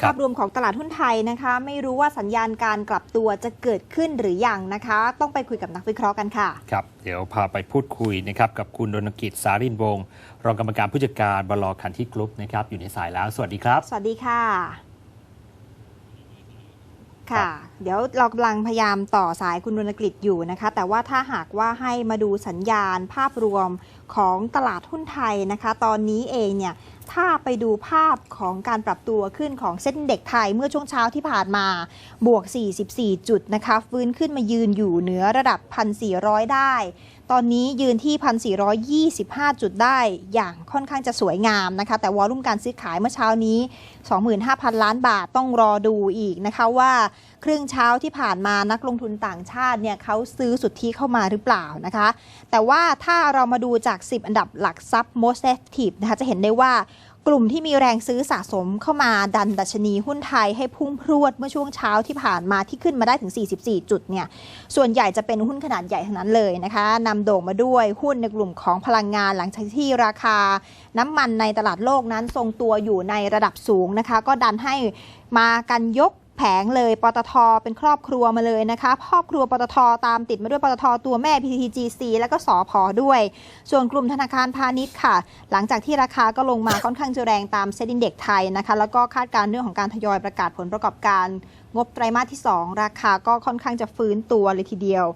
ครับภาพรวมของตลาดหุ้นไทยนะคะ ไม่รู้ว่าสัญญาณการกลับตัวจะเกิดขึ้นหรืออยังนะคะ ต้องไปคุยกับนักวิเคราะห์กันค่ะครับเดี๋ยวพาไปพูดคุยนะครับกับคุณรณกิจสารินวงศ์รองกรรมการผู้จัดการบลคันที่กรุ๊ปนะครับอยู่ในสายแล้ว สวัสดีครับ สวัสดีค่ะ ค่ะ เดี๋ยวเรากำลังพยายามต่อสายคุณรณกฤษอยู่นะคะ แต่ว่าถ้าหากว่าให้มาดูสัญญาณภาพรวมของตลาดหุ้นไทยนะคะ ตอนนี้เองเนี่ยถ้าไปดูภาพของการปรับตัวขึ้นของเส้นเด็กไทยเมื่อช่วงเช้าที่ผ่านมาบวก 44 จุดนะคะ ฟื้นขึ้นมายืนอยู่เหนือระดับ 1,400 ได้ ตอนนี้ยืนที่ 1,425 จุดได้อย่างค่อนข้างจะสวยงามนะคะ แต่วอลุ่มการซื้อขายเมื่อเช้านี้ 25,000 ล้านบาทต้องรอดูอีกนะคะว่าครึ่งเช้าที่ผ่านมานักลงทุนต่างชาติเนี่ยเขาซื้อสุทธิเข้ามาหรือเปล่านะคะ แต่ว่าถ้าเรามาดูจาก 10 อันดับหลักทรัพย์ most active นะคะจะเห็นได้ว่า กลุ่มที่มีแรงซื้อสะสมเข้ามาดันดัชนีหุ้นไทยให้พุ่งพรวดเมื่อช่วงเช้าที่ผ่านมาที่ขึ้นมาได้ถึง 44 จุดเนี่ย ส่วนใหญ่จะเป็นหุ้นขนาดใหญ่ทั้งนั้นเลยนะคะนำโด่งมาด้วยหุ้นในกลุ่มของพลังงานหลังจากที่ราคาน้ำมันในตลาดโลกนั้นทรงตัวอยู่ในระดับสูงนะคะ ก็ดันให้มากันยก แผงเลยปตทเป็นครอบครัวมาเลยนะคะครอบครัวปตทตามติดมาด้วยปตทตัวแม่ PTTGC แล้วก็สอพอด้วย ส่วนกลุ่มธนาคารพาณิชย์ค่ะ หลังจากที่ราคาก็ลงมาค่อนข้างจะแรงตามเซ็นดินเด็กไทยนะคะ แล้วก็คาดการณ์เรื่องของการทยอยประกาศผลประกอบการ งบไตรมาสที่ 2 ราคาก็ค่อนข้างจะฟื้นตัวเลยทีเดียว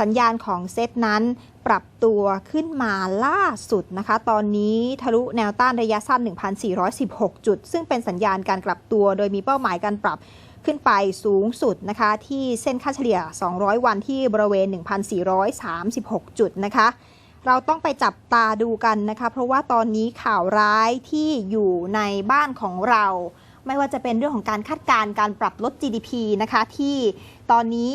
สัญญาณของเซตนั้นปรับตัวขึ้นมาล่าสุดนะคะ ตอนนี้ทะลุแนวต้านระยะสั้น 1,416 จุด ซึ่งเป็นสัญญาณการกลับตัว โดยมีเป้าหมายการปรับ ขึ้นไปสูงสุดนะคะ ที่เส้นค่าเฉลี่ย 200 วันที่บริเวณ 1,436 จุดนะคะ เราต้องไปจับตาดูกันนะคะ เพราะว่าตอนนี้ข่าวร้ายที่อยู่ในบ้านของเรา ไม่ว่าจะเป็นเรื่องของการคาดการณ์การปรับลด GDP นะคะ ที่ตอนนี้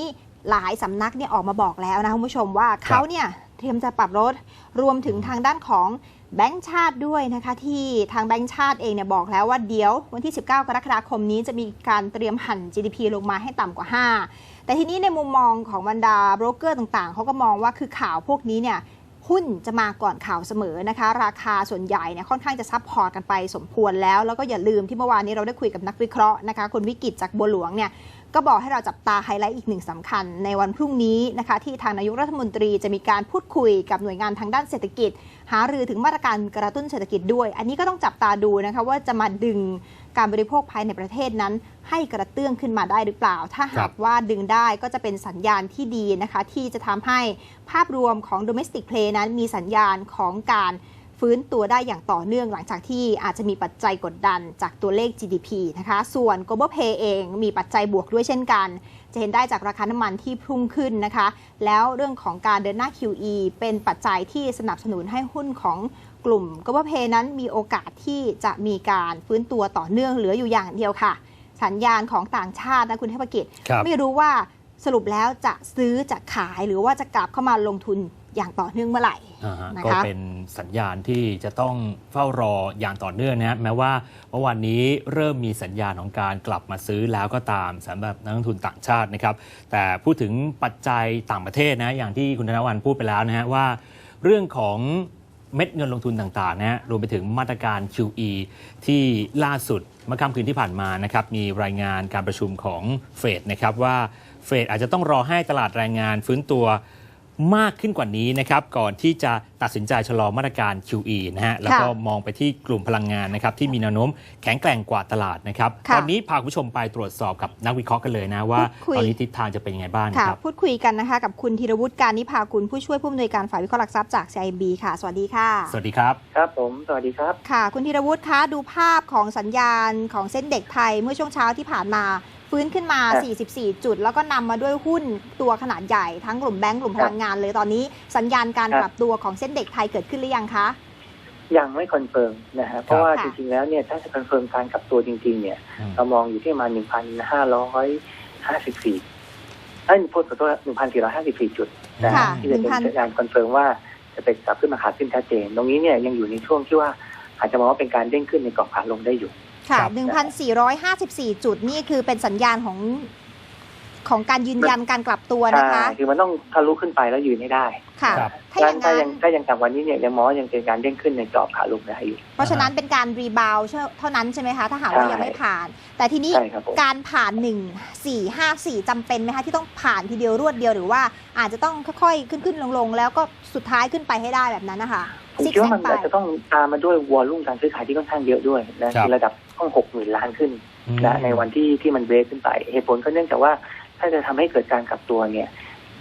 หลายสำนักเนี่ยออกมาบอกแล้วนะคุณผู้ชมว่าเขาเนี่ยเตรียมจะปรับลดรวมถึงทางด้านของ แบงก์ชาติด้วยนะคะที่ทางแบงก์ชาติเองเนี่ยบอกแล้วว่าเดี๋ยววันที่ 19 กรกฎาคมนี้จะมีการเตรียมหั่น GDP ลงมาให้ต่ำกว่า 5 แต่ทีนี้ในมุมมองของบรรดาโบรกเกอร์ต่างๆ เขาก็มองว่าคือข่าวพวกนี้เนี่ยหุ้นจะมาก่อนข่าวเสมอนะคะ ราคาส่วนใหญ่เนี่ยค่อนข้างจะซับพอร์ตกันไปสมควรแล้ว แล้วก็อย่าลืมที่เมื่อวานนี้เราได้คุยกับนักวิเคราะห์นะคะคุณวิกิตจากบัวหลวงเนี่ย ก็บอกให้เราจับตาไฮไลท์อีกหนึ่งสำคัญ ในวันพรุ่งนี้นะคะที่ทางนายกรัฐมนตรีจะมีการพูดคุยกับหน่วยงานทางด้านเศรษฐกิจ หารือถึงมาตรการกระตุ้นเศรษฐกิจด้วย อันนี้ก็ต้องจับตาดูนะคะว่าจะมาดึงการบริโภคภายในประเทศนั้น ให้กระเตื้องขึ้นมาได้หรือเปล่า ถ้าครัหากบว่าดึงได้ก็จะเป็นสัญญาณที่ดีนะคะที่จะทำให้ภาพรวมของ domestic play นั้นมีสัญญาณของการ ฟื้นตัวได้อย่างต่อเนื่องหลังจากที่อาจจะมีปัจจัยกดดันจากตัวเลข GDP นะคะ ส่วน global pay เองมีปัจจัยบวกด้วยเช่นกัน จะเห็นได้จากราคาน้ำมันที่พุ่งขึ้นนะคะ แล้วเรื่องของการเดินหน้า QE เป็นปัจจัยที่สนับสนุนให้หุ้นของกลุ่ม global pay นั้นมีโอกาสที่จะมีการฟื้นตัวต่อเนื่องเหลืออยู่อย่างเดียวค่ะ สัญญาณของต่างชาตินะคุณเทพกิจครับไม่รู้ว่าสรุปแล้วจะซื้อจะขายหรือว่าจะกลับเข้ามาลงทุน อย่างต่อเนื่องเมื่อไหร่อ่าฮะนะคะก็เป็นสัญญาณที่จะต้องเฝ้ารออย่างต่อเนื่องนะฮะแม้ว่าเมื่อวานนี้เริ่มมีสัญญาณของการกลับมาซื้อแล้วก็ตามสำหรับนักลงทุนต่างชาตินะครับ แต่พูดถึงปัจจัยต่างประเทศนะอย่างที่คุณธนวันพูดไปแล้วนะฮะว่า เรื่องของเม็ดเงินลงทุนต่างๆนะฮะรวมไปถึงมาตรการ QE ที่ล่าสุดเมื่อค่ำคืนที่ผ่านมานะครับมีรายงานการประชุมของเฟดนะครับว่าเฟดอาจจะต้องรอให้ตลาดแรงงานฟื้นตัว มากขึ้นกว่านี้นะครับก่อนที่จะตัดสินใจชะลอมาตรการ QE นะฮะแล้วก็มองไปที่กลุ่มพลังงานนะครับที่มีแนวโน้มแข็งแกร่งกว่าตลาดนะครับค่ะตอนนี้พาคุณผู้ชมไปตรวจสอบกับนักวิเคราะห์กันเลยนะว่าพูดคุยตอนนี้ทิศทางจะเป็นยังไงบ้างค่ะครับพูดคุยกันนะคะกับคุณธีรวุฒิการนิพาคุณผู้ช่วยผู้อำนวยการฝ่ายวิเคราะห์หลักทรัพย์จาก CIB ค่ะ สวัสดีค่ะ สวัสดีครับครับผมสวัสดีครับค่ะ คุณธีรวุฒิคะดูภาพของสัญญาณของเส้นเด็กไทยเมื่อช่วงเช้าที่ผ่านมา ฟื้นขึ้นมาครับ44 จุด แล้วก็นำมาด้วยหุ้นตัวขนาดใหญ่ทั้งกลุ่มแบงก์กลุ่มพลังงานเลยตอนนี้สัญญาณการครับปรับตัวของเส้นเด็กไทยเกิดขึ้นหรือยังคะ ยังไม่คอนเฟิร์มนะฮะเพราะว่าค่ะจริงๆแล้วเนี่ยถ้าจะคอนเฟิร์มการกลับตัวจริง ๆ เนี่ยอืมเรามองอยู่ที่ประมาณหนึ่งพันห้าร้อยห้าสิบสี่ไอ้ยพูดขอโทษหนึ่งพันสี่ร้อยห้าสิบสี่จุดนะฮะค่ะที่จะเป็น1,000สัญญาณคอนเฟิร์มว่าจะเป็นกลับขึ้นมาขาขึ้นชัดเจน ตรงนี้เนี่ยยังอยู่ในช่วงที่ว่าอาจจะมองว่าเป็นการเด้งขึ้นในกรอบขาลงได้อยู่ ค่ะครับ1,454 จุดนี่คือเป็นสัญญาณของของการยืนยันการกลับตัวนะใช่คะคือมันต้องทะลุขึ้นไปแล้วยืนให้ได้ ค่ะครับถ้าองั้นย่างถ้ายันั้งนถ้ายังจากวันนี้เนี่ยยังมองว่ายังเป็นการเด้งขึ้นในกรอบขาลงได้อยู่เพราะฉะนั้นเป็นการรีบาวด์เท่านั้นใช่ไหมคะ ถ้าหากว่าใช่ยังไม่ผ่าน แต่ทีนี้ใช่ครับผมการผ่าน1 4 5 4จำเป็นไหมคะ ที่ต้องผ่านทีเดียวรวดเดียวหรือว่าอาจจะต้องค่อยๆขึ้นขึ้นลงลงๆแล้วก็สุดท้ายขึ้นไปให้ได้แบบนั้นนะคะผมซิกคิดแซว่ามันกไปอาจจะต้องตามมาด้วยวอลลุ่มการซื้อขายที่ค่อนข้างเยอะด้วยนะครับที่ระดับ ต้องหกหมื่นล้านขึ้นอืมนะในวันที่ที่มันเบรกขึ้นไป เหตุผลก็เนื่องจากว่าถ้าจะทำให้เกิดการกลับตัวเนี่ย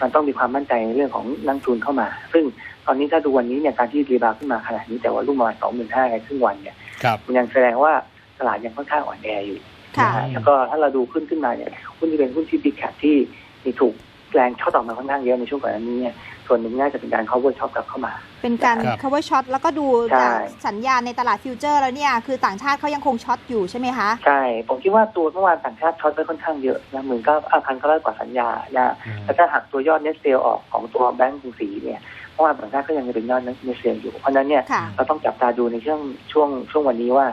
มันต้องมีความมั่นใจในเรื่องของนักทุนเข้ามา ซึ่งตอนนี้ถ้าดูวันนี้เนี่ยการที่รีบาวด์ขึ้นมาขนาดนี้แต่ว่ารุ่มประมาณสองหมื่นห้าในครึ่งวันเนี่ยครับมันยังแสดงว่าตลาดยังค่อนข้างอ่อนแออยู่ค่ะนะฮะแล้วก็ถ้าเราดูขึ้นขึ้นมาเนี่ยหุ้นที่เป็นหุ้นที่บิ๊กแคปที่มีถูก แรงช็อตออกมาค่อนข้างเยอะในช่วงก่อนหน้านี้เนี่ยส่วนหนึ่งน่าจะเป็นการ cover ช็อตกลับเข้ามา เป็นการครับ cover shot แล้วก็ดูใช่จากสัญญาณในตลาดฟิวเจอร์แล้วเนี่ย คือต่างชาติเขายังคงช็อตอยู่ใช่ไหมคะ ใช่ ผมคิดว่าตัวเมื่อวานต่างชาติช็อตไปค่อนข้างเยอะนะหมื่นเก้าพันเก้าร้อยกว่าสัญญานะอืมแต่ถ้าหักตัวยอดเน็ตเซลออกของตัวแบงก์กรุงศรีเนี่ยเมื่อวานต่างชาติก็ยังเป็นยอดเน็ตเซลอยู่เพราะฉะนั้นเนี่ยค่ะเราต้องจับตาดูในช่วงช่วงช่วงวันนี้ว่า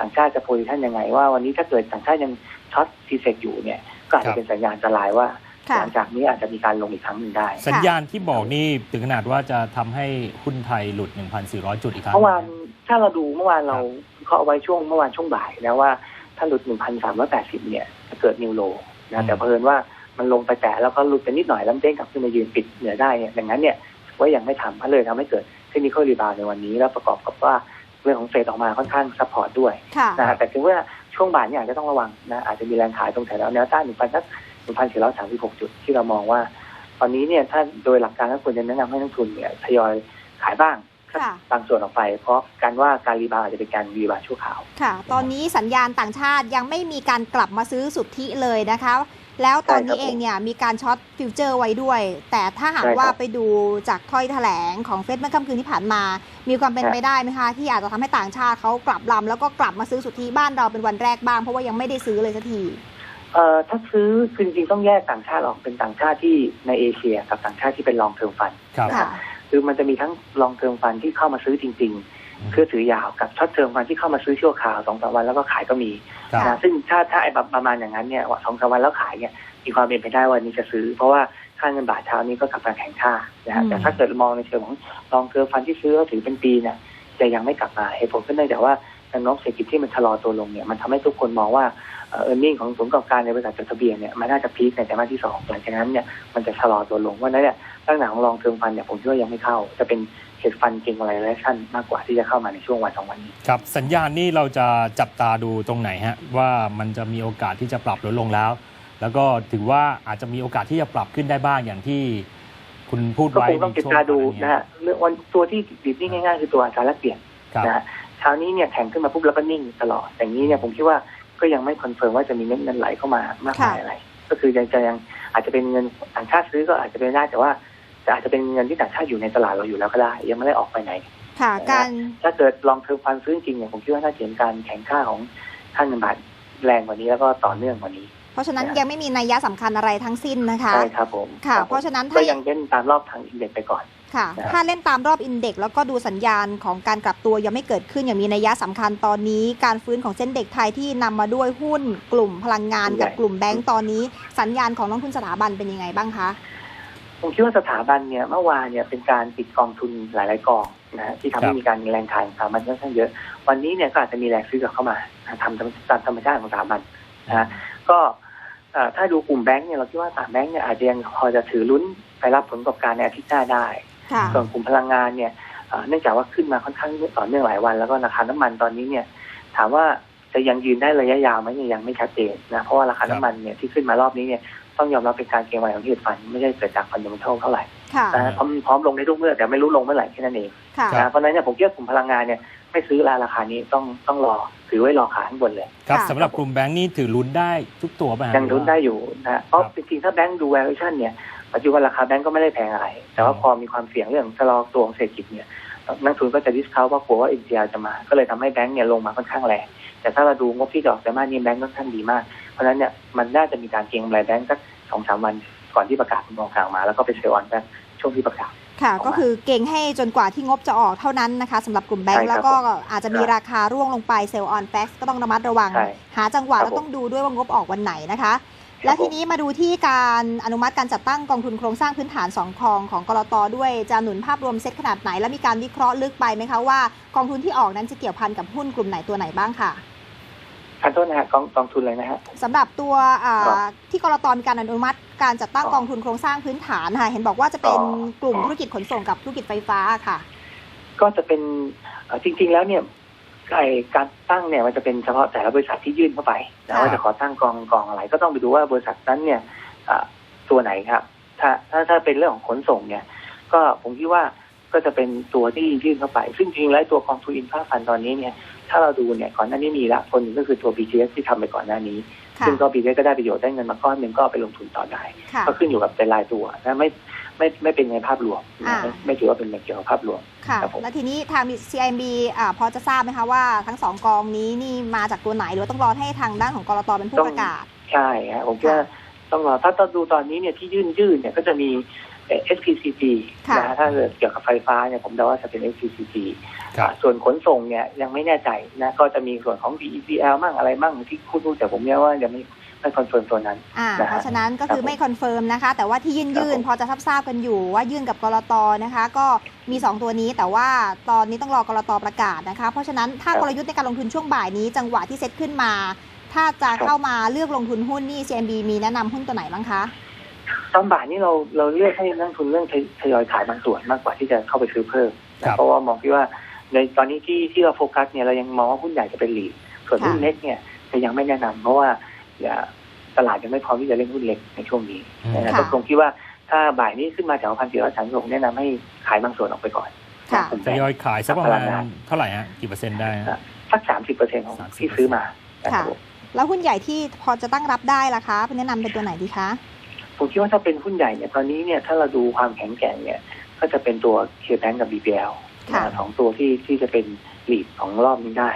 ต่างชาติจะโพซิชันยังไงว่าวันนี้ถ้าเกิดต่างชาติยังช็อตซีเซกอยู่เนี่ยก็อาจครัจะบเป็นสัญญาณอันตรายว่าค่ะ หลังจากนี้อาจจะมีการลงอีกครั้งหนึ่งได้ สัญญาณที่บอกนี่ถึงขนาดว่าจะทำให้หุ้นไทยหลุด 1,400 จุดอีกครั้งเมื่อวานถ้าเราดูเมื่อวานเราเขาเอาไว้ช่วงเมื่อวานช่วงบ่ายแล้วว่าถ้าหลุด 1,380 เนี่ยจะเกิดนิวโลนะแต่เพิ่นว่ามันลงไปแตะแล้วก็หลุดไปนิดหน่อยแล้วเด้งกลับขึ้นมายืนปิดเหนือได้เนี่ยดังนั้นเนี่ยว่ายังไม่ทำก็เลยทำให้เกิดเทคนิคอลรีบาวในวันนี้ แล้วประกอบกับว่าเรื่องของเฟดออกมาค่อนข้างซัพพอร์ตด้วยค่ะนะฮะแต่ถึงว่าช่วงบ่ายเนี่ยอาจจะต้องระวังนะอาจจะมีแรงขายตรงแถวแนวต้าน1,000สัก 1,436 จุดที่เรามองว่า ตอนนี้เนี่ยถ้าโดยหลักการก็ควรจะแนะนำให้นักทุนเนี่ยทยอยขายบ้างค่ะบางส่วนออกไป เพราะการว่าการรีบาวด์อาจจะเป็นการรีบาวด์ชั่วคราวค่ะ ตอนนี้สัญญาณต่างชาติยังไม่มีการกลับมาซื้อสุทธิเลยนะคะ แล้วตอนนี้ใช่ครับเองเนี่ยมีการช็อตฟิวเจอร์ไว้ด้วย แต่ถ้าหากใช่ครับว่าไปดูจากถ้อยแถลงของเฟดเมื่อค่ำคืนที่ผ่านมา มีความเป็นครับไปได้ไหมคะ ที่อาจจะทำให้ต่างชาติเขากลับลำแล้วก็กลับมาซื้อสุทธิบ้านเราเป็นวันแรกบ้างเพราะว่ายังไม่ได้ซื้อเลยสักที เอ่อถ้าซื้อคือจริงๆต้องแยกต่างชาติออกเป็นต่างชาติที่ในเอเชีย กับต่างชาติที่เป็นลองเทอมฟันครับค่ะคือมันจะมีทั้งลองเทอมฟันที่เข้ามาซื้อจริง ๆ เพื่อถือยาวกับช็อตเทอมฟันที่เข้ามาซื้อชั่วคราวสองสามวันแล้วก็ขายก็มีครับ นะซึ่งถ้าถ้าไอ้แบบประมาณอย่างนั้นเนี่ยสองสามวันแล้วขายเนี่ยมีความเป็นไปได้ว่านี้จะซื้อ เพราะว่าค่าเงินบาทเช้านี้ก็กลับมาแข็งค่านะฮะอืม แต่ถ้าเกิดมองในเชิงของลองเทอมฟันที่ซื้อแล้วถือเป็นปีเนี่ยจะยังไม่กลับมาเหตุผลก็เนื่องจากว่าแนวโน้มเศรษฐกิจที่มันชะลอตัวลงเนี่ยมันทำให้ทุกคนมองว่า เออร์เน็งของผลประกอบการในบริษัทจดทะเบียนเนี่ยมันน่าจะพีคในไตรมาสที่สองหลังจากนั้นเนี่ยมันจะชะลอตัวลงเพรานั้นเนี่ยลักษณะของลองเทอมฟันเนี่ยผมคิดว่ายังไม่เข้า จะเป็นเฮดฟันเก่งอะไรและชั่นมากกว่าที่จะเข้ามาในช่วงวันสองวันนี้ครับสัญญาณนี่เราจะจับตาดูตรงไหนฮะว่ามันจะมีโอกาสที่จะปรับลดลงแล้ว แล้วก็ถือว่าอาจจะมีโอกาสที่จะปรับขึ้นได้บ้างอย่างที่คุณพูดไว้คงต้องติดตาดูนะฮะเรื่องวันตัวที่ดิบนี่ง่ายๆคือตัวอัตราแลกเปลี่ยนครับนะฮะเช้านี้เนี่ยแข็งขึ้นมาปุ๊บแล้วก็นิ่งตลอดอย่างนี้เนี่ยผมคิดว่า ก็ยังไม่คอนเฟิร์มว่าจะมีเงินเงินไหลเข้ามามากมายค่ะอะไร ก็คือยังจะยังอาจจะเป็นเงินต่างชาติซื้อก็อาจจะเป็นได้แต่ว่าจะอาจจะเป็นเงินที่ต่างชาติอยู่ในตลาดเราอยู่แล้วก็ได้ ยังไม่ได้ออกไปไหนค่ะการถ้าเกิดลองเทอมฟันซื้อจริงเนี่ยผมคิดว่าน่าจะเห็นการแข่งค่าของค่าเงินบาทแรงกว่านี้แล้วก็ต่อเนื่องกว่านี้ เพราะฉะนั้นยังไม่มีนัยยะสำคัญอะไรทั้งสิ้นนะคะใช่ครับผมค่ะบผมเพราะฉะนั้นก็ถ้ายังเล่นตามรอบทางอินเด็กซ์ไปก่อน ค่ะนะครับถ้าเล่นตามรอบอินเด็กซ์แล้วก็ดูสัญญาณของการกลับตัวยังไม่เกิดขึ้นอย่างมีนัยยะสำคัญตอนนี้ การฟื้นของเส้นเด็กไทยที่นำมาด้วยหุ้นกลุ่มพลังงานกับกลุ่มแบงก์ตอนนี้ สัญญาณของนักทุนสถาบันเป็นยังไงบ้างคะผมคิดว่าสถาบันเนี่ยเมื่อวานเนี่ยเป็นการปิดกองทุนหลาย ๆ กองนะฮะที่ทำคให้รับมีการแรงขายของสถาบันค่อนข้างเยอะ วันนี้เนี่ยก็อาจจะมีแรงซื้อกลับเข้ามานะทำตามตามธรรมชาติของสถาบันนะฮะก็เอ่อถ้าดูกลุ่มแบงก์เนี่ยเราคิดว่าสามแบงก์เนี่ยอาจจะยังพอจะถือลุ้นไปรับผลประกอบการในอาทิตย์หน้าได้ค่ะ ส่วนกลุ่มพลังงานเนี่ยเอ่อเนื่องจากว่าขึ้นมาค่อนข้างต่อเนื่องหลายวัน แล้วก็ราคาน้ำมันตอนนี้เนี่ย ถามว่าจะยังยืนได้ระยะยาวไหมเนี่ยยังไม่ชัดเจนนะเพราะว่าราคาน้ำมันเนี่ยที่ขึ้นมารอบนี้เนี่ยต้องยอมรับเป็นการเก็งไว้ของเหตุฟันไม่ใช่เกิดจากฟันดัมเท่าไหร่ค่ะนะฮะพร้อมพร้อมลงในทุกเมื่อแต่ไม่รู้ลงเมื่อไหร่แค่นั้นเองค่ะครับนะเพราะฉะนั้นเนี่ยผมคิดว่ากลุ่มพลังงานเนี่ยไม่ซื้อราคานี้ต้องต้องรอถือไว้รอขาข้างบนเลยครับค่ะสำหรับกลุ่มแบงค์นี่ถือลุ้นได้ทุกตัวป่ะฮะยังลุ้นได้อยู่นะฮะเพราะครับจริงๆถ้าแบงก์ดู valuation เนี่ย ปัจจุบันราคาแบงก์ก็ไม่ได้แพงอะไร แต่ว่าอืมพอมีความเสี่ยงเรื่องชะลอตัวของเศรษฐกิจเนี่ยนักทุนก็จะดิสคาวว่ากลัวว่า NPL จะมา ก็เลยทำให้แบงก์เนี่ยลงมาค่อนข้างแรงแต่ถ้าเราดูงบที่จะออกแต่มาสนี้แบงก์ค่อนข้างดีมาก เพราะฉะนั้นเนี่ยมันน่าจะมีการเก็งกำไรแบงก์สักสองสามวันก่อนที่ประกาศคุณมองข่าวมา แล้วก็ไปเซลล์ออนแบงก์ช่วงที่ประกาศค่ะออกมาก็คือเก่งให้จนกว่าที่งบจะออกเท่านั้นนะคะสำหรับกลุ่มแบงใช่ก์ครับแล้วก็อาจจะมีราคาร่วงลงไปเซลล์ออนแฟกก็ต้องระมัดระวังใช่หาจังหวะครับแล้วต้องดูด้วยว่างบออกวันไหนนะคะ และทีนี้มาดูที่การอนุมัติการจัดตั้งกองทุนโครงสร้างพื้นฐานสองกองของกรตด้วยจะหนุนภาพรวมเซ็ตขนาดไหน และมีการวิเคราะห์ลึกไปไหมคะว่ากองทุนที่ออกนั้นจะเกี่ยวพันกับหุ้นกลุ่มไหนตัวไหนบ้างค่ะทันโทษนะฮะกองกองทุนเลยนะฮะสำหรับตัวอ่าครับที่กรตมีการอนุมัติการจัดตั้งอ๋อกองทุนโครงสร้างพื้นฐานค่ะเห็นบอกว่าจะเป็นอ๋อกลุ่มอ๋อธุรกิจขนส่งกับธุรกิจไฟฟ้าค่ะ ก็จะเป็นเอ่อจริง ๆ แล้วเนี่ย ไอการตั้งเนี่ยมันจะเป็นเฉพาะแต่ละบริษัทที่ยื่นเข้าไปนะค่ะว่าจะขอตั้งกองกองอะไรก็ต้องไปดูว่าบริษัทนั้นเนี่ยอะตัวไหนครับ ถ้าถ้าถ้าเป็นเรื่องของขนส่งเนี่ย ก็ผมคิดว่า ก็จะเป็นตัวที่ยื่นเข้าไป ซึ่งจริงๆแล้วตัวกองทุนอินฟาฟันตอนนี้เนี่ยถ้าเราดูเนี่ยก่อนหน้านี้มีละคนหนึ่งก็คือตัว BTS ที่ทำไปก่อนหน้านี้ค่ะซึ่งก็ BTS ก็ได้ประโยชน์ได้เงินมาก้อนหนึ่งก็เอาไปลงทุนต่อได้ค่ะก็ขึ้นอยู่กับเป็นรายตัวนะไม่ไม่ไม่เป็นในภาพรวมนะอ่าไม่ไม่ถือว่าเป็นในเกี่ยวกับภาพรวมค่ะครับผมและทีนี้ทาง CIMB อ่าพอจะทราบไหมคะว่าทั้งสองกองนี้นี่มาจากตัวไหนหรือว่าต้องรอให้ทางด้านของกรตเป็นผู้ต้องประกาศ ใช่ฮะผมคิดว่าต้องรอถ้าต้องดูตอนนี้เนี่ยที่ยื่นยื่นเนี่ยก็จะมี เอ่อ SPCG ค่ะนะฮะถ้าเกิดเกี่ยวกับไฟฟ้าเนี่ยผมเดาว่าจะเป็น SPCG ครับอ่าส่วนขนส่งเนี่ยยังไม่แน่ใจนะก็จะมีส่วนของ DEPL มั่งอะไรมั่งที่คุณรู้แต่ผมเนี่ยว่ายังไม่ไม่คอนเฟิร์มตัวนั้นอ่านะฮะเพราะฉะนั้นก็คือครับผมไม่คอนเฟิร์มนะคะ แต่ว่าที่ยื่นครับยื่นผมพอจะทราบทราบกันอยู่ว่ายื่นกับกรตนะคะ ก็มี 2 ตัวนี้แต่ว่าตอนนี้ต้องรอกรตประกาศนะคะ เพราะฉะนั้นถ้ากลยุทธ์ในการลงทุนช่วงบ่ายนี้ จังหวะที่เซ็ตขึ้นมา ถ้าจะเข้ามาเลือกลงทุนหุ้นนี่ CMB มีแนะนำหุ้นตัวไหนบ้างคะ ตอนบ่ายนี้เราเราเลือกให้นักลงทุนเรื่องทยทยอยขายบางส่วนมากกว่าที่จะเข้าไปซื้อเพิ่มครันะบเพราะว่ามองที่ว่าในตอนนี้ที่ที่เราโฟกัสเนี่ยเรายังมองว่าหุ้นใหญ่จะเป็นหลีดส่วนหุ้นค่ะเล็กเนี่ยจะยังไม่แนะนำเพราะว่าอย่าตลาดยังไม่พร้อมที่จะเล่นหุ้นเล็กในช่วงนี้นะฮะค่ะก็คงคิดว่าถ้าบ่ายนี้ขึ้นมาแถวพันสี่ร้อยสามสิบหกแนะนำให้ขายบางส่วนออกไปก่อนค่ะกลุ่มทแบงยอยค์ขายสักประมาณพลังงานเท่าไหร่ฮะกี่เปอร์เซ็นต์ได้ฮะสักสามสิบเปอร์เซ็นต์ของ30%ที่ซื้อมานะครับค่ะผมแล้วหุ้นใหญ่ที่พอจะตั้งรับได้ล่ะคะแนะนำเป็นตัวไหนดีคะ ผมคิดว่าถ้าเป็นหุ้นใหญ่เนี่ยตอนนี้เนี่ยถ้าเราดูความแข็งแกร่งเนี่ยก็จะเป็นตัวเคแบงกับ BPL ค่ะนะสองตัวที่ที่จะเป็นลีดของรอบนี้ได้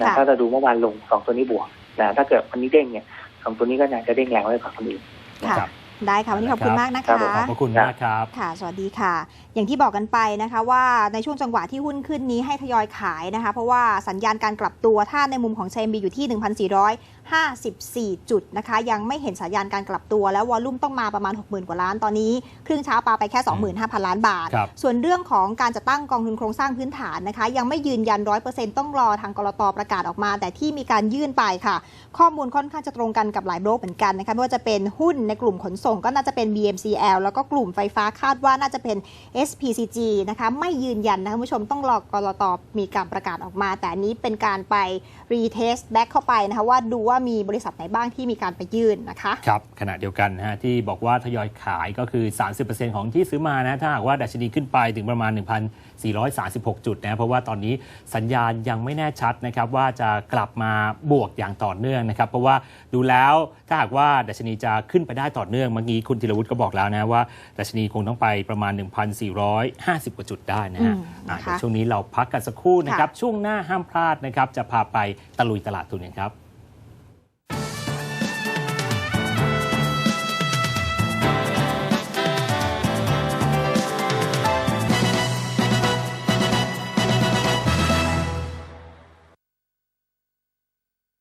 นะค่ะถ้าเราดูเมื่อวานลงสองตัวนี้บวกนะถ้าเกิดวันนี้เด้งเนี่ยสองตัวนี้ก็น่าจะเด้งแรงไว้กว่าคนอื่นค่ะครับ ได้ค่ะวันนี้ขอบคุณมากนะครัคะบผมขอบพระคุณมากครับค่ะ สวัสดีค่ะ อย่างที่บอกกันไปนะคะว่าในช่วงจังหวะที่หุ้นขึ้นนี้ให้ทยอยขายนะคะ เพราะว่าสัญญาณการกลับตัวถ้าในมุมของเชมบีอยู่ที่ 1,454 จุดนะคะ ยังไม่เห็นสัญญาณการกลับตัวแล้ววอลุ่มต้องมาประมาณ 60,000 กว่าล้านตอนนี้ ครึ่งเช้าปาไปแค่ 25,000 ล้านบาทครับส่วนเรื่องของการจะตั้งกองทุนโครงสร้างพื้นฐานนะคะ ยังไม่ยืนยัน 100%ต้องรอทางกรตประกาศออกมา แต่ที่มีการยื่นไปค่ะ ข้อมูลค่อนข้างจะตรงกันกับหลายโบรกเหมือนกันนะคะไม่ว่าจะเป็นหุ้นในกลุ่มขนส่งก็น่าจะเป็น BMCL แล้วก็กลุ่มไฟฟ้าคาดว่าน่าจะเป็น SPCG นะคะไม่ยืนยันนะคะคุณผู้ชมต้องรอกรตมีการประกาศออกมา แต่นี้เป็นการไปรีเทสแบ็กเข้าไปนะคะว่าดูว่ามีบริษัทไหนบ้างที่มีการไปยื่นนะคะครับขณะเดียวกันนะฮะที่บอกว่าทยอยขายก็คือ 30%ของที่ซื้อมานะถ้าหากว่าดัชนีขึ้นไปถึงประมาณ 1,436 จุดนะเพราะว่าตอนนี้สัญญาณยังไม่แน่ชัดนะครับว่าจะกลับมาบวกอย่างต่อเนื่องนะครับ เพราะว่าดูแล้วถ้าหากว่าดัชนีจะขึ้นไปได้ต่อเนื่องเมื่อกี้คุณธีรวุฒิก็บอกแล้วนะว่าดัชนีคงต้องไปประมาณ 1,450 กว่าจุดได้นะฮะอืมอะนะคะเดี๋ยวช่วงนี้เราพักกันสักครู่นะครับช่วงหน้าห้ามพลาดนะครับจะพาไปตะลุยตลาดทุนกันครับ